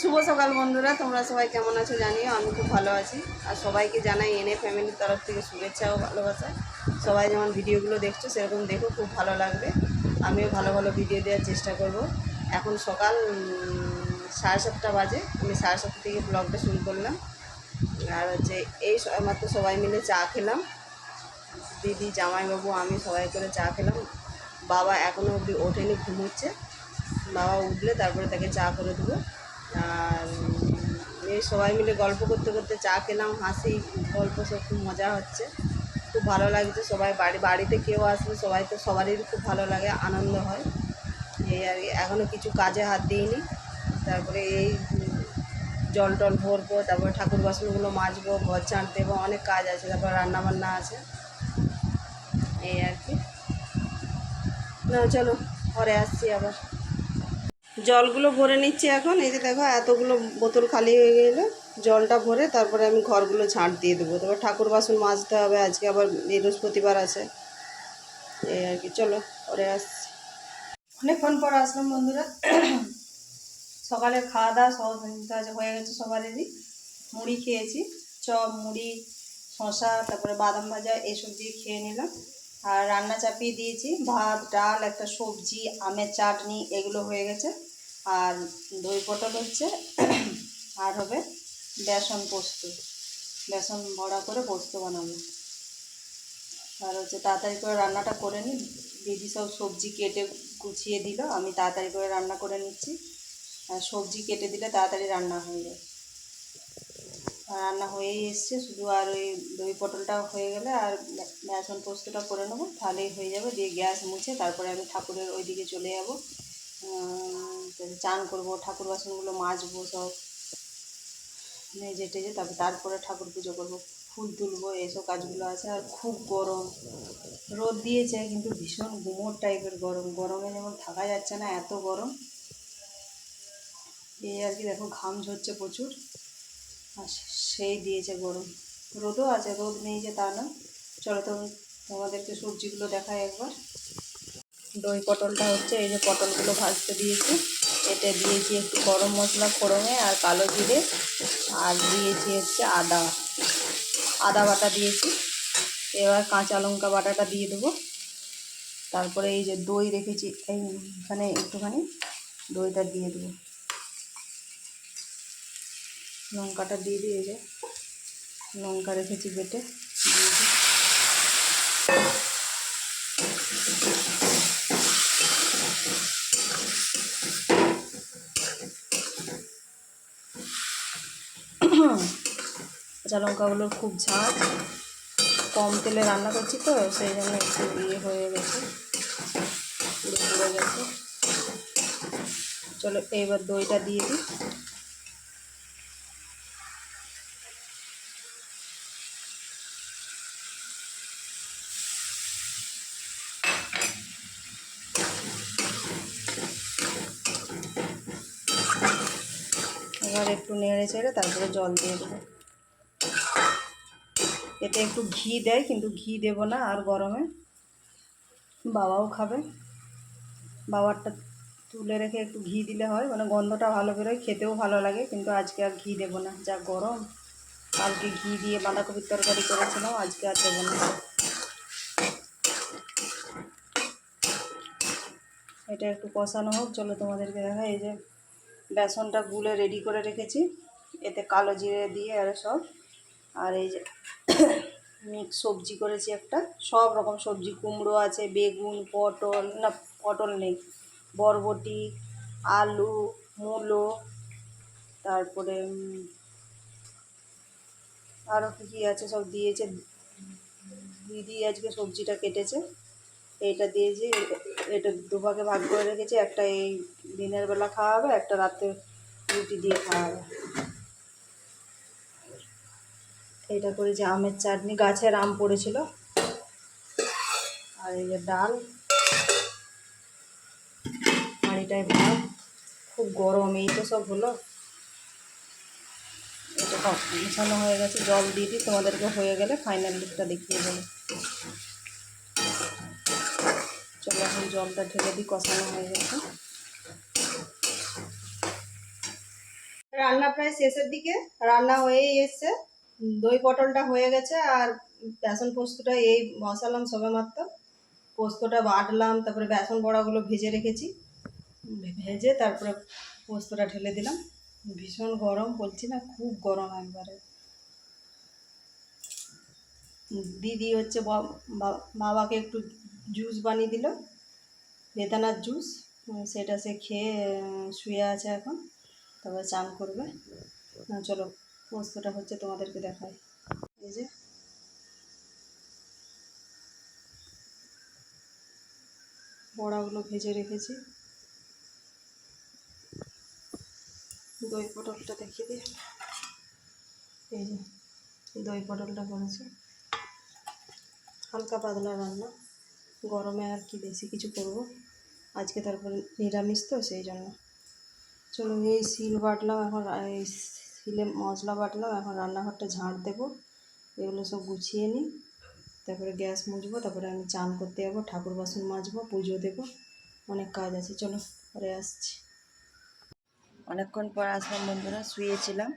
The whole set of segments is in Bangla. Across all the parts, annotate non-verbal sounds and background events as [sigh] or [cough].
শুভ সকাল বন্ধুরা, তোমরা সবাই কেমন আছো জানিও, আমি খুব ভালো আছি। আর সবাইকে জানাই এনে ফ্যামিলির তরফ থেকে শুভেচ্ছা ও ভালোবাসা। সবাই যেমন ভিডিওগুলো দেখছ, সেরকম দেখো, খুব ভালো লাগবে। আমিও ভালো ভালো ভিডিও দেওয়ার চেষ্টা করব। এখন সকাল সাড়ে সাতটা বাজে, আমি সাড়ে সাতটা থেকে ব্লগটা শুরু করলাম। আর হচ্ছে, এই মাত্র সবাই মিলে চা খেলাম। দিদি, জামাইবাবু, আমি সবাই করে চা খেলাম। বাবা এখনও অবধি ওঠেনি, ঘুমোচ্ছে। বাবা উঠলে তারপরে তাকে চা করে দেবো। এই সবাই মিলে গল্প করতে করতে চা খেলাম, হাসি, গল্প সব খুব মজা হচ্ছে। খুব ভালো লাগছে সবাই, বাড়ি, বাড়িতে কেউ আসলে সবাই তো সবারই খুব ভালো লাগে, আনন্দ হয়। এই আর এখনও কিছু কাজে হাত দিইনি। তারপরে এই জল টল ভরবো, তারপরে ঠাকুর বাসনগুলো মাজবো, ঘর ঝাঁট দেবো, অনেক কাজ আছে, তারপর রান্না বান্না আছে। এই আর কি। না, চলো, পরে আসছি আবার। জলগুলো ভরে নিচ্ছি এখন। এই যে দেখো, এতগুলো বোতল খালি হয়ে গেলো। জলটা ভরে তারপরে আমি ঘরগুলো ঝাঁট দিয়ে দেবো। তারপর ঠাকুর বাসন মাজতে হবে, আজকে আবার বৃহস্পতিবার আছে। এই আর কি, চলো, পরে আসছি। অনেকক্ষণ পর আসলাম বন্ধুরা। সকালে খাওয়া দাওয়া সব হয়ে গেছে সবারই মুড়ি খেয়েছি। চপ, মুড়ি শশা তারপরে বাদাম ভাজা এইসব দিয়ে খেয়ে নিলাম। আর রান্না চাপিয়ে দিয়েছি। ভাত, ডাল, একটা সবজি, আমের চাটনি, এগুলো হয়ে গেছে। আর দই পটল হচ্ছে। আর হবে বেসন পোস্ত। বেসন ভরা করে পোস্ত বানাবো। আর হচ্ছে তাড়াতাড়ি করে রান্নাটা করে নিই। দিদি সব সবজি কেটে গুছিয়ে দিল। আমি তাড়াতাড়ি করে রান্না করে নিচ্ছি। আর সবজি কেটে দিলে তাড়াতাড়ি রান্না হয়ে যায়। রান্না হয়েই এসছে। শুধু আর ওই দই পটলটা হয়ে গেলে আর বেসন পোস্তটা করে নেব, তাহলেই হয়ে যাবে। দিয়ে গ্যাস মুছে তারপরে আমি ঠাকুরের ওই দিকে চলে যাব। চান করব, ঠাকুর বাসনগুলো মাজবো সব। মেজে টেজে তারপর, তারপরে ঠাকুর পুজো করব। ফুল তুলবো এইসব কাজগুলো আছে। আর খুব গরম। রোদ দিয়েছে, কিন্তু ভীষণ গুমোট টাইপের গরম। গরমে যেমন থাকা যাচ্ছে না, এত গরম। এই আর কি দেখো, ঘাম ঝরছে প্রচুর। আর সেই দিয়েছে গরম। রোদও আছে, রোদ নেই যে তা না। চলো তো তোমাদেরকে সবজিগুলো দেখায় একবার। দই পটলটা হচ্ছে, এই যে পটলগুলো ভাজতে দিয়েছি। এটা দিয়েছি একটু গরম মশলা ফোড়নে আর কালো জিরে। আর দিয়েছি হচ্ছে আদা। আদা বাটা দিয়েছি। এবার কাঁচা লঙ্কা বাটাটা দিয়ে দেবো। তারপরে এই যে দই রেখেছি এইখানে একটুখানি দইটা দিয়ে দেবো। লঙ্কাটা দিয়ে দিয়ে যে লঙ্কা রেখেছি বেটে। কাঁচা লঙ্কাগুলোর খুব ঝাঁজ কম তেলে রান্না করছি তো, সেই জন্য একটু ইয়ে হয়ে গেছে। পুরো গেছে। চলো এইবার দইটা দিয়ে দিই। এবার একটু নেড়ে চেড়ে তারপরে জল দিয়ে দেবো। এতে একটু ঘি দেয়, কিন্তু ঘি দেবো না আর গরমে। বাবাও খাবে। বাবারটা তুলে রেখে একটু ঘি দিলে হয় মানে গন্ধটা ভালো বেরোয়, খেতেও ভালো লাগে, কিন্তু আজকে আর ঘি দেবো না। যা গরম, কালকে ঘি দিয়ে বাঁধাকপির তরকারি করেছিলাম, আজকে আর দেবো না। এটা একটু কষানো হোক, চলো তোমাদেরকে দেখা, এই যে বেসনটা গুলে রেডি করে রেখেছি। এতে কালো জিরে দিয়ে আর সব। আর এই যে [coughs] মিক্স সবজি করেছি একটা। সব রকম সবজি, কুমড়ো আছে, বেগুন, পটল, না, পটল নেই। বরবটি, আলু, মূলো, তারপরে আরও কী কী আছে সব দিয়েছে। দিদি আজকে সবজিটা কেটেছে। এইটা দিয়েছি এটা দুভাগে ভাগ করে রেখেছি, একটা এই দিনের বেলা খাওয়া হবে একটা রাতে রুটি দিয়ে খাওয়া হবে এটা করেছি আমের চাটনি, গাছের আম পড়েছিল। আর এই যে ডাল, আর এটাই ভাত। খুব গরম, এই তো সব হলো। এটা মিশানো হয়ে গেছে, জল দিয়ে দিই, তোমাদেরকে হয়ে গেলে ফাইনাল লুকটা দেখিয়ে দেবো। চলো এখন জলটা ঢেলে দিই, কষানো হয়ে গেছে। রান্না প্রায় শেষের দিকে, রান্না হয়েই এসছে। দই পটলটা হয়ে গেছে আর বেসন পোস্তটা, এই বসালাম সবে মাত্র পোস্তটা বাটলাম, তারপরে বেসন বড়াগুলো ভেজে রেখেছি। ভেজে তারপরে পোস্তটা ঢেলে দিলাম। ভীষণ গরম, বলছি না, খুব গরম একবারে। দিদি হচ্ছে বাবাকে একটু জুস বানিয়ে দিল। বেদানার জুস সেটা সে খেয়ে শুয়ে আছে এখন। তারপরে চান করবে। চলো, পোস্তটা হচ্ছে তোমাদেরকে দেখাই। এই যে। বড়াগুলো ভেজে রেখেছি। দই পটলটা দেখিয়ে দিই। এই যে, দই পটলটা করেছি। হালকা পাতলা রান্না। গরমে আর কি বেশি কিছু করব। আজকে তারপরে নিরামিষ তো, সেই জন্য। চলো এই শিল বাটলাম, এখন এই শিলে মশলা বাটলাম, এখন রান্নাঘরটা ঝাঁট দেবো। এগুলো সব গুছিয়ে নিই। তারপরে গ্যাস মুছবো, তারপরে আমি চান করতে যাব, ঠাকুর বাসন মাজবো, পুজো দেবো। অনেক কাজ আছে, চলো পরে আসছি। অনেকক্ষণ পর আসলাম বন্ধুরা, শুয়েছিলাম।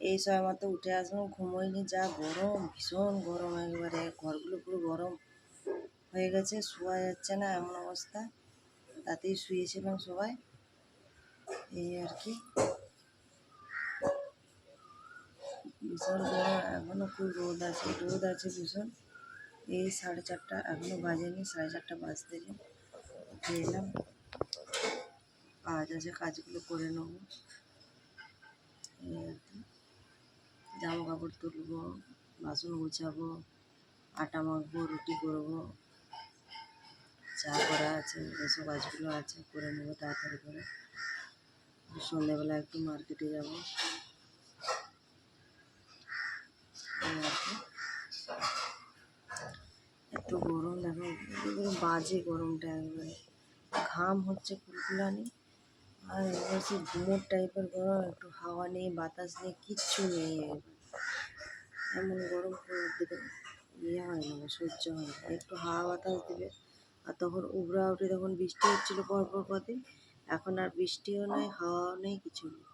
এই সময় মতো উঠে আসলাম ঘুমোইনি, যা গরম, ভীষণ গরম একবারে, ঘরগুলো পুরো গরম। হয়ে গেছে, শোয়া যাচ্ছে না এমন অবস্থা। তাতেই শুয়েছিলাম সবাই। এই আর কি। ভীষণ এখনও খুব রোদ আছে রোদ আছে ভীষণ। এই সাড়ে চারটা এখনও বাজেনি, সাড়ে চারটা বাজতে এলাম কাজ আছে কাজগুলো করে নেব। এই আর কি। জামা কাপড় তুলবো, বাসন গুছাবো, আটা মাখবো, রুটি করব। চা করা আছে, এসব কাজগুলো আছে, করে নেব তাড়াতাড়ি করে। সন্ধ্যেবেলা একটু মার্কেটে যাব। এত গরম, দেখো বাজে গরমটা একবারে ঘাম হচ্ছে কুলকুলানি, আর এবার সে গুমোট টাইপের গরম, একটু হাওয়া নেই, বাতাস নেই, কিচ্ছু নেই। এমন গরম ইয়ে হয় না, সহ্য হয় না। একটু হাওয়া বাতাস দিবে আর তখন উবরা উঠে তখন বৃষ্টি হচ্ছিল পরপর কদিন এখন আর বৃষ্টিও নেই, হাওয়াও নেই, কিছু নেই।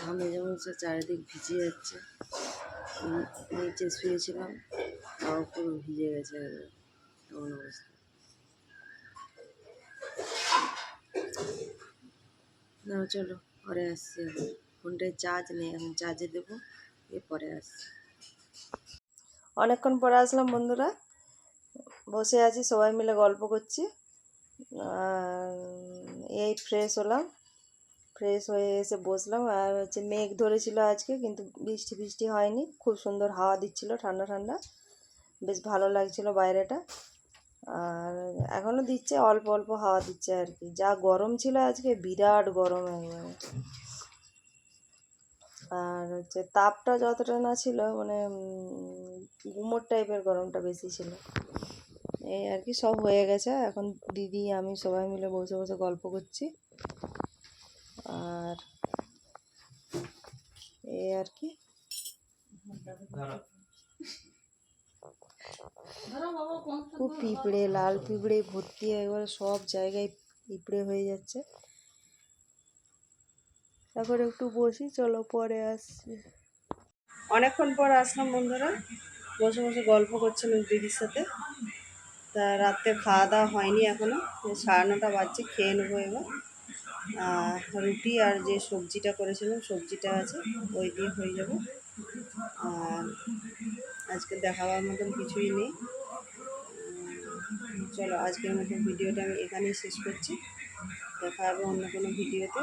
ঘামে যেমন সে চারিদিক ভিজে যাচ্ছে নিচে শুয়েছিলাম তাও পুরো ভিজে গেছে। এমন অবস্থা। না চলো পরে আসছি ফোনটায় চার্জ নেই, এখন চার্জে দেবো এরপরে আসছি। অনেকক্ষণ পরে আসলাম বন্ধুরা। বসে আছি, সবাই মিলে গল্প করছি। এই ফ্রেশ হলাম। ফ্রেশ হয়ে এসে বসলাম। আর হচ্ছে মেঘ ধরেছিল আজকে, কিন্তু বৃষ্টি বৃষ্টি হয়নি। খুব সুন্দর হাওয়া দিচ্ছিল, ঠান্ডা ঠান্ডা। বেশ ভালো লাগছিল বাইরেটা। আর এখনও দিচ্ছে, অল্প অল্প হাওয়া দিচ্ছে আর কি। যা গরম ছিল আজকে, বিরাট গরম একবারে। আর হচ্ছে তাপটা যতটা না ছিল মানে গুমোট টাইপের গরমটা বেশি ছিল। এই আর কি সব হয়ে গেছে। এখন দিদি, আমি সবাই মিলে বসে বসে গল্প করছি। আর এই আর কি। খুব পিঁপড়ে, লাল পিঁপড়ে, ভর্তি, একবারে সব জায়গায় পিঁপড়ে হয়ে যাচ্ছে। এখন একটু বসি, চলো পরে আসছি। অনেকক্ষণ পর আসলাম বন্ধুরা। বসে বসে গল্প করছিলাম দিদির সাথে। তা রাত্রে খাওয়া দাওয়া হয়নি এখনও। এই সাড়ে নটা বাজছে, খেয়ে নেব এবার। রুটি আর যে সবজিটা করেছিলাম, সবজিটা আছে, ওই দিয়ে হয়ে যাবে। আর আজকে দেখাবার মতন কিছুই নেই। চলো আজকের মতন ভিডিওটা আমি এখানেই শেষ করছি। দেখা হবে অন্য কোনো ভিডিওতে।